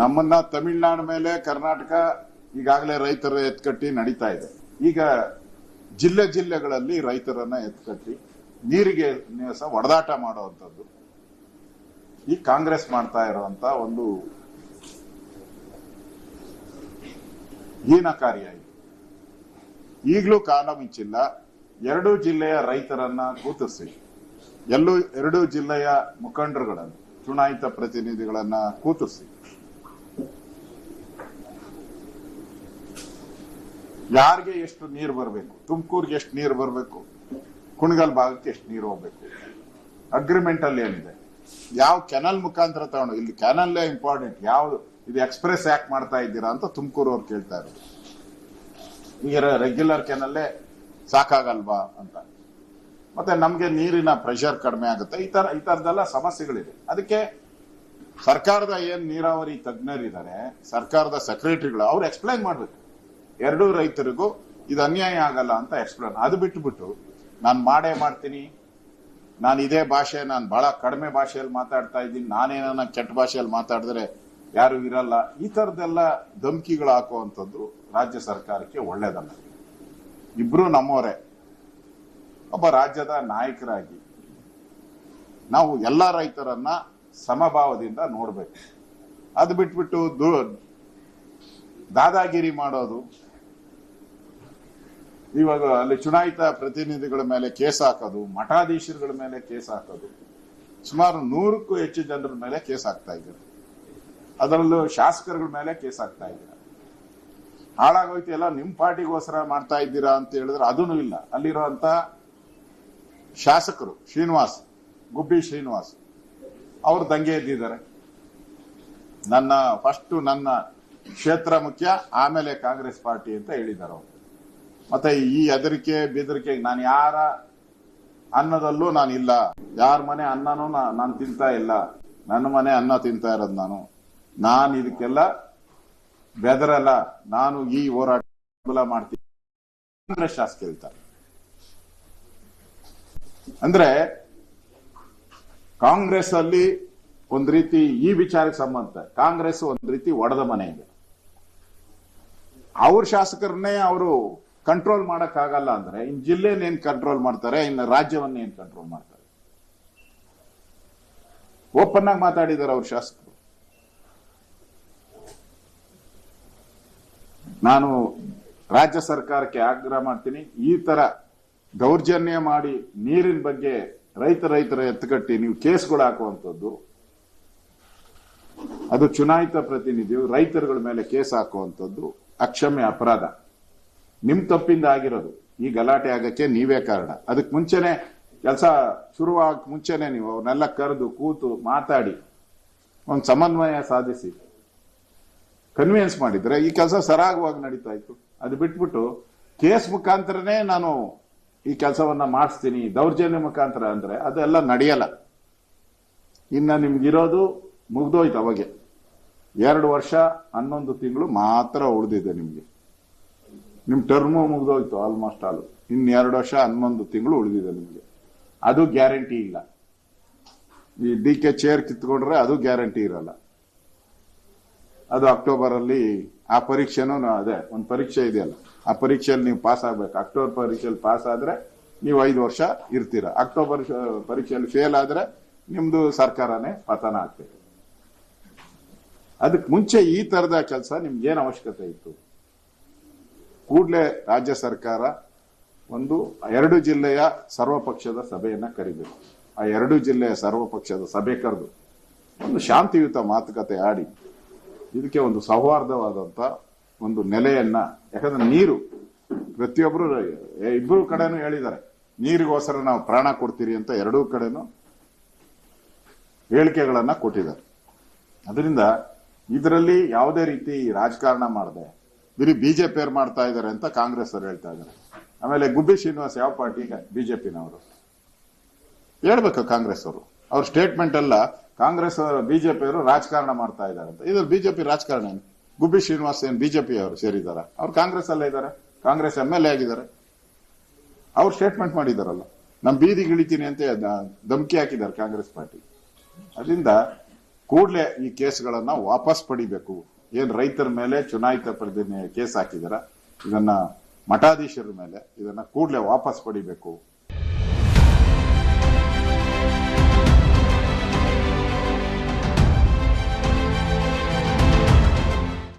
ನಮ್ಮನ್ನ ತಮಿಳ್ನಾಡು ಮೇಲೆ ಕರ್ನಾಟಕ ಈಗಾಗಲೇ ರೈತರ ಎತ್ಕಟ್ಟಿ ನಡೀತಾ ಇದೆ. ಈಗ ಜಿಲ್ಲೆ ಜಿಲ್ಲೆಗಳಲ್ಲಿ ರೈತರನ್ನ ಎತ್ಕಟ್ಟಿ ನೀರಿಗೆ ಒಡೆದಾಟ ಮಾಡುವಂಥದ್ದು. ಈ ಕಾಂಗ್ರೆಸ್ ಮಾಡ್ತಾ ಇರುವಂತ ಒಂದು ಹೀನಕಾರಿಯಾಗಿದೆ ಈಗಲೂ ಕಾಲ ಮಿಂಚಿಲ್ಲ. ಎರಡೂ ಜಿಲ್ಲೆಯ ರೈತರನ್ನ ಕೂತಿಸಿ ಎಲ್ಲೂ ಎರಡೂ ಜಿಲ್ಲೆಯ ಮುಖಂಡರುಗಳನ್ನು, ಚುನಾಯಿತ ಪ್ರತಿನಿಧಿಗಳನ್ನ ಕೂತಿಸಿ ಯಾರಿಗೆ ಎಷ್ಟು ನೀರು ಬರಬೇಕು? ತುಮಕೂರಿಗೆ ಎಷ್ಟು ನೀರು ಬರಬೇಕು? ಕುಣಗಲ್ ಭಾಗಕ್ಕೆ ಎಷ್ಟು ನೀರು ಹೋಗ್ಬೇಕು? ಅಗ್ರಿಮೆಂಟ್ ಅಲ್ಲಿ ಏನಿದೆ? ಯಾವ ಕೆನಲ್ ಮುಖಾಂತರ ತಗೊಂಡು, ಇಲ್ಲಿ ಕೆನಲ್ಲೇ ಇಂಪಾರ್ಟೆಂಟ್ ಯಾವ ಇದು ಎಕ್ಸ್ಪ್ರೆಸ್ ಯಾಕೆ ಮಾಡ್ತಾ ಇದ್ದೀರಾ ಅಂತ ತುಮಕೂರು ಅವ್ರು ಕೇಳ್ತಾ ಇರೋದು. ಈಗ ರೆಗ್ಯುಲರ್ ಕೆನಲ್ಲೇ ಸಾಕಾಗಲ್ವಾ ಅಂತ. ಮತ್ತೆ ನಮ್ಗೆ ನೀರಿನ ಪ್ರೆಷರ್ ಕಡಿಮೆ ಆಗುತ್ತೆ. ಈ ತರ, ಈ ತರದೆಲ್ಲ ಸಮಸ್ಯೆಗಳಿದೆ. ಅದಕ್ಕೆ ಸರ್ಕಾರದ ಏನ್ ನೀರಾವರಿ ತಜ್ಞರಿದ್ದಾರೆ, ಸರ್ಕಾರದ ಸೆಕ್ರೆಟರಿಗಳು ಅವ್ರು ಎಕ್ಸ್ಪ್ಲೈನ್ ಮಾಡ್ಬೇಕು. ಎರಡೂ ರೈತರಿಗೂ ಇದು ಅನ್ಯಾಯ ಆಗಲ್ಲ ಅಂತ ಎಕ್ಸ್ಪ್ಲೇನ್ ಅದು ಬಿಟ್ಬಿಟ್ಟು ನಾನು ಮಾಡೇ ಮಾಡ್ತೀನಿ, ನಾನು ಇದೇ ಭಾಷೆ, ನಾನು ಬಹಳ ಕಡಿಮೆ ಭಾಷೆಯಲ್ಲಿ ಮಾತಾಡ್ತಾ ಇದ್ದೀನಿ ನಾನೇನ ಕೆಟ್ಟ ಭಾಷೆಯಲ್ಲಿ ಮಾತಾಡಿದ್ರೆ ಯಾರು ಇರಲ್ಲ. ಈ ತರದೆಲ್ಲ ಧಮಕಿಗಳು ಹಾಕುವಂಥದ್ದು ರಾಜ್ಯ ಸರ್ಕಾರಕ್ಕೆ ಒಳ್ಳೇದಲ್ಲ. ಇಬ್ರು ನಮ್ಮವರೇ, ಒಬ್ಬ ರಾಜ್ಯದ ನಾಯಕರಾಗಿ ನಾವು ಎಲ್ಲ ರೈತರನ್ನ ಸಮಭಾವದಿಂದ ನೋಡ್ಬೇಕು. ಅದು ಬಿಟ್ಬಿಟ್ಟು ದಾದಾಗಿರಿ ಮಾಡೋದು ಇವಾಗ ಅಲ್ಲಿ ಚುನಾಯಿತ ಪ್ರತಿನಿಧಿಗಳ ಮೇಲೆ ಕೇಸ್ ಹಾಕೋದು, ಮಠಾಧೀಶರುಗಳ ಮೇಲೆ ಕೇಸ್ ಹಾಕೋದು, ಸುಮಾರು ನೂರಕ್ಕೂ ಹೆಚ್ಚು ಜನರ ಮೇಲೆ ಕೇಸ್ ಹಾಕ್ತಾ ಇದ್ದಾರೆ. ಅದರಲ್ಲೂ ಶಾಸಕರುಗಳ ಮೇಲೆ ಕೇಸ್ ಹಾಕ್ತಾ ಇದ್ದಾರೆ. ಹಾಳಾಗೋಯ್ತು, ಎಲ್ಲ ನಿಮ್ ಪಾರ್ಟಿಗೋಸ್ಕರ ಮಾಡ್ತಾ ಇದ್ದೀರಾ ಅಂತ ಹೇಳಿದ್ರೆ ಅದೂ ಇಲ್ಲ. ಅಲ್ಲಿರುವಂತ ಶಾಸಕರು, ಶ್ರೀನಿವಾಸ್, ಗುಬ್ಬಿ ಶ್ರೀನಿವಾಸ್, ಅವರು ದಂಗೆ ಎದ್ದಿದ್ದಾರೆ. ನನ್ನ ಫಸ್ಟ್ ನನ್ನ ಕ್ಷೇತ್ರ ಮುಖ್ಯ, ಆಮೇಲೆ ಕಾಂಗ್ರೆಸ್ ಪಾರ್ಟಿ ಅಂತ ಹೇಳಿದ್ದಾರೆ ಅವರು. ಮತ್ತೆ ಈ ಹೆದರಿಕೆ, ಬೆದರಿಕೆ, ನಾನು ಯಾರ ಅನ್ನದಲ್ಲೂ ನಾನು ಇಲ್ಲ. ಯಾರ ಮನೆ ಅನ್ನನೂ ನಾನು ತಿಂತಾ ಇಲ್ಲ. ನನ್ನ ಮನೆ ಅನ್ನ ತಿಂತಾ ಇರೋದು ನಾನು. ನಾನು ಇದಕ್ಕೆಲ್ಲ ಬೆದರಲ್ಲ. ನಾನು ಈ ಹೋರಾಟ ಮಾಡ್ತೀನಿ. ಅಂದ್ರೆ ಶಾಸಕ ಹೇಳ್ತಾರೆ. ಅಂದ್ರೆ ಕಾಂಗ್ರೆಸ್ ಅಲ್ಲಿ ಒಂದ್ ರೀತಿ ಈ ವಿಚಾರಕ್ಕೆ ಸಂಬಂಧ. ಕಾಂಗ್ರೆಸ್ ಒಂದ್ ರೀತಿ ಒಡೆದ ಮನೆ ಇದೆ. ಅವ್ರ ಶಾಸಕರನ್ನೇ ಅವರು ಕಂಟ್ರೋಲ್ ಮಾಡೋಕ್ಕಾಗಲ್ಲ ಅಂದ್ರೆ ಇನ್ ಜಿಲ್ಲೆನೇನ್ ಕಂಟ್ರೋಲ್ ಮಾಡ್ತಾರೆ ಇನ್ನು ರಾಜ್ಯವನ್ನ ಏನ್ ಕಂಟ್ರೋಲ್ ಮಾಡ್ತಾರೆ? ಓಪನ್ ಆಗಿ ಮಾತಾಡಿದ್ದಾರೆ ಅವ್ರ ಶಾಸಕರು. ನಾನು ರಾಜ್ಯ ಸರ್ಕಾರಕ್ಕೆ ಆಗ್ರಹ ಮಾಡ್ತೀನಿ, ಈ ತರ ದೌರ್ಜನ್ಯ ಮಾಡಿ ನೀರಿನ ಬಗ್ಗೆ ರೈತ ರೈತರ ಎತ್ತುಕಟ್ಟಿ ನೀವು ಕೇಸ್ಗಳು ಹಾಕುವಂಥದ್ದು, ಅದು ಚುನಾಯಿತ ಪ್ರತಿನಿಧಿಯು ರೈತರುಗಳ ಮೇಲೆ ಕೇಸ್ ಹಾಕುವಂಥದ್ದು ಅಕ್ಷಮ್ಯ ಅಪರಾಧ. ನಿಮ್ ತಪ್ಪಿಂದ ಆಗಿರೋದು. ಈ ಗಲಾಟೆ ಆಗಕ್ಕೆ ನೀವೇ ಕಾರಣ. ಅದಕ್ಕೆ ಮುಂಚೆನೆ ಕೆಲಸ ಶುರುವಾಗ ಮುಂಚೆನೆ ನೀವು ಅವ್ರನ್ನೆಲ್ಲ ಕರೆದು, ಕೂತು ಮಾತಾಡಿ. ಒಂದು ಸಮನ್ವಯ ಸಾಧಿಸಿ. ಕನ್ವಿನ್ಸ್ ಮಾಡಿದ್ರೆ ಈ ಕೆಲಸ ಸರಾಗವಾಗಿ ನಡೀತಾ ಇತ್ತು. ಅದು ಬಿಟ್ಬಿಟ್ಟು ಕೇಸ್ ಮುಖಾಂತರನೇ ನಾನು ಈ ಕೆಲಸವನ್ನ ಮಾಡಿಸ್ತೀನಿ. ದೌರ್ಜನ್ಯ ಮುಖಾಂತರ ಅಂದ್ರೆ ಅದೆಲ್ಲ ನಡೆಯಲ್ಲ. ಇನ್ನ ನಿಮ್ಗಿರೋದು ಮುಗ್ದೋಯ್ತು ಅವಾಗೆ. ಎರಡು ವರ್ಷ, ಹನ್ನೊಂದು ತಿಂಗಳು ಮಾತ್ರ ಉಳಿದಿದೆ ನಿಮ್ಗೆ. ನಿಮ್ ಟರ್ಮು ಮುಗ್ದೋಯ್ತು ಆಲ್ಮೋಸ್ಟ್ ಆಲ್ ಇನ್ ಎರಡು ವರ್ಷ, ಹನ್ನೊಂದು ತಿಂಗಳು ಉಳಿದಿದೆ ನಿಮಗೆ. ಅದು ಗ್ಯಾರಂಟಿ ಇಲ್ಲ. ಈ ಡಿ ಕೆ ಚೇರ್ ಕಿತ್ಕೊಂಡ್ರೆ ಅದು ಗ್ಯಾರಂಟಿ ಇರಲ್ಲ. ಅದು ಅಕ್ಟೋಬರ್ ಅಲ್ಲಿ ಆ ಪರೀಕ್ಷೆನೂ ಅದೇ, ಒಂದು ಪರೀಕ್ಷೆ ಇದೆಯಲ್ಲ. ಆ ಪರೀಕ್ಷೆಯಲ್ಲಿ ನೀವು ಪಾಸ್ ಆಗ್ಬೇಕು. ಅಕ್ಟೋಬರ್ ಪರೀಕ್ಷೆಯಲ್ಲಿ ಪಾಸ್ ಆದ್ರೆ ನೀವು ಐದು ವರ್ಷ ಇರ್ತೀರ. ಅಕ್ಟೋಬರ್ ಪರೀಕ್ಷೆಯಲ್ಲಿ ಫೇಲ್ ಆದ್ರೆ ನಿಮ್ದು ಸರ್ಕಾರನೇ ಪತನ ಆಗ್ತದೆ ಅದಕ್ಕೆ ಮುಂಚೆ ಈ ತರದ ಕೆಲಸ ನಿಮ್ಗೆ ಏನ್ ಅವಶ್ಯಕತೆ ಇತ್ತು? ಕೂಡಲೇ ರಾಜ್ಯ ಸರ್ಕಾರ ಒಂದು, ಎರಡು ಜಿಲ್ಲೆಯ ಸರ್ವಪಕ್ಷದ ಸಭೆಯನ್ನ ಕರಿಬೇಕು. ಆ ಎರಡು ಜಿಲ್ಲೆಯ ಸರ್ವಪಕ್ಷದ ಸಭೆ ಕರೆದು ಒಂದು ಶಾಂತಿಯುತ ಮಾತುಕತೆ ಆಡಿ ಇದಕ್ಕೆ ಒಂದು ಸೌಹಾರ್ದವಾದಂತ ಒಂದು ನೆಲೆಯನ್ನ, ಯಾಕಂದ್ರೆ ನೀರು ಪ್ರತಿಯೊಬ್ಬರು ಇಬ್ಬರು ಕಡೆನೂ ಹೇಳಿದ್ದಾರೆ, ನೀರಿಗೋಸ್ಕರ ನಾವು ಪ್ರಾಣ ಕೊಡ್ತೀರಿ ಅಂತ ಎರಡೂ ಕಡೆನೂ ಹೇಳಿಕೆಗಳನ್ನ ಕೊಟ್ಟಿದ್ದಾರೆ. ಅದರಿಂದ ಇದರಲ್ಲಿ ಯಾವುದೇ ರೀತಿ ರಾಜಕಾರಣ ಮಾಡದೆ ಬರೀ ಬಿಜೆಪಿ ಮಾಡ್ತಾ ಇದ್ದಾರೆ ಅಂತ ಕಾಂಗ್ರೆಸ್ ಅವರು ಹೇಳ್ತಾ ಇದ್ದಾರೆ ಆಮೇಲೆ ಗುಬ್ಬಿ ಶ್ರೀನಿವಾಸ್ ಯಾವ ಪಾರ್ಟಿ ಬಿಜೆಪಿನವರು? ಹೇಳ್ಬೇಕು ಕಾಂಗ್ರೆಸ್ ಅವರು. ಅವ್ರ ಸ್ಟೇಟ್ಮೆಂಟ್ ಎಲ್ಲ ಕಾಂಗ್ರೆಸ್, ಬಿಜೆಪಿ ಅವರು ರಾಜಕಾರಣ ಮಾಡ್ತಾ ಇದ್ದಾರೆ ಅಂತ. ಇದ್ರ ಬಿಜೆಪಿ ರಾಜಕಾರಣ ಏನು? ಗುಬ್ಬಿ ಶ್ರೀನಿವಾಸ್ ಏನು ಬಿಜೆಪಿ ಅವರು ಸೇರಿದಾರ? ಅವ್ರು ಕಾಂಗ್ರೆಸ್ ಅಲ್ಲೇ ಇದ್ದಾರೆ ಕಾಂಗ್ರೆಸ್ ಎಂ ಎಲ್ ಎ ಆಗಿದ್ದಾರೆ. ಅವ್ರು ಸ್ಟೇಟ್ಮೆಂಟ್ ಮಾಡಿದಾರಲ್ಲ. ನಮ್ ಬೀದಿಗೆ ಇಳಿತೀನಿ ಅಂತ ಧಮಕಿ ಹಾಕಿದ್ದಾರೆ ಕಾಂಗ್ರೆಸ್ ಪಾರ್ಟಿ. ಅದರಿಂದ ಕೂಡಲೇ ಈ ಕೇಸ್ಗಳನ್ನ ವಾಪಸ್ ಪಡಿಬೇಕು. ಏನ್ ರೈತರ ಮೇಲೆ ಚುನಾಯಿತ ಪ್ರತಿನಿಧಿ ಕೇಸ್ ಹಾಕಿದಾರ ಇದನ್ನ ಮಠಾಧೀಶರ ಮೇಲೆ ಇದನ್ನ ಕೂಡಲೇ ವಾಪಸ್ ಪಡಿಬೇಕು.